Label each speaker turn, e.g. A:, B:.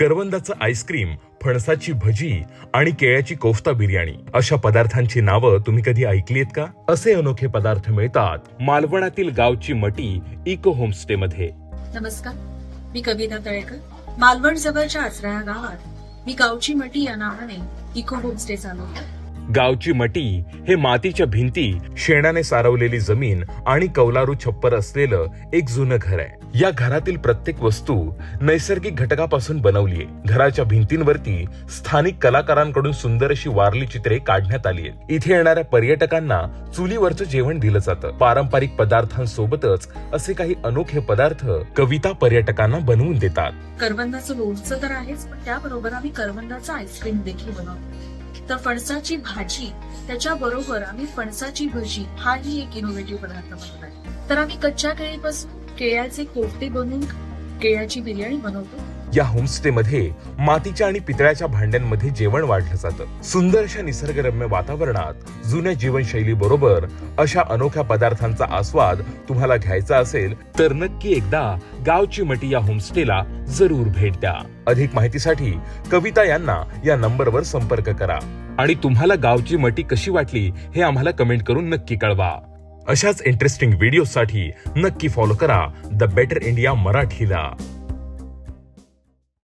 A: करवंदाचं ice cream फणसाची भजी आणि केळ्याची कोफ्ता बिर्याणी अशा पदार्थांची नावं तुम्ही कधी ऐकली आहेत का? असे अनोखे पदार्थ मिळतात मालवणातील गावची मटी इको होमस्टे मध्ये
B: नमस्कार मी कविता तळेकर. मालवण जवळच्या आचरा गावात मी गावची मटी या नावाने इको होमस्टे चालवतो.
A: गावची मटी हे मातीच्या भिंती शेणाने सारवलेली जमीन आणि कौलारू छप्पर असलेलं एक जुनं घर आहे. या घरातील प्रत्येक वस्तू नैसर्गिक घटकापासून बनवली आहे. घराच्या भिंतींवरती स्थानिक कलाकारांकडून सुंदर अशी वारली चित्रे काढण्यात आली आहेत. इथे येणाऱ्या पर्यटकांना चुलीवरचं जेवण दिलं जातं. पारंपरिक पदार्थांसोबतच असे काही अनोखे पदार्थ कविता पर्यटकांना बनवून देतात.
B: करवंदाचं लोणचं तर आहेच पण त्याबरोबर आम्ही करवंदाचं आईस्क्रीम देखील बनवतो. तर फणसाची भाजी त्याच्या बरोबर आम्ही फणसाची भजी हाही एक इनोव्हेटिव्ह पदार्थ बनवलाय तर आम्ही कच्च्या केळीपासून केळ्याचे कोफते बनवून केळ्याची बिर्याणी बनवतो.
A: या होमस्टे मध्ये मातीच्या आणि पितळ्याच्या भांड्यांमध्ये जेवण वाढलं जातं. सुंदर अशा निसर्गरम्य वातावरणात जुन्या जीवनशैली बरोबर अशा अनोख्या पदार्थांचा आस्वाद तुम्हाला घ्यायचा असेल तर नक्की एकदा गावची मटी या होमस्टेला जरूर भेट द्या. अधिक माहितीसाठी कविता यांना या नंबरवर संपर्क करा. आणि तुम्हाला गावची मटी कशी वाटली हे आम्हाला कमेंट करून नक्की कळवा. अशाच इंटरेस्टिंग व्हिडिओसाठी नक्की फॉलो करा. द बेटर इंडिया मराठीला.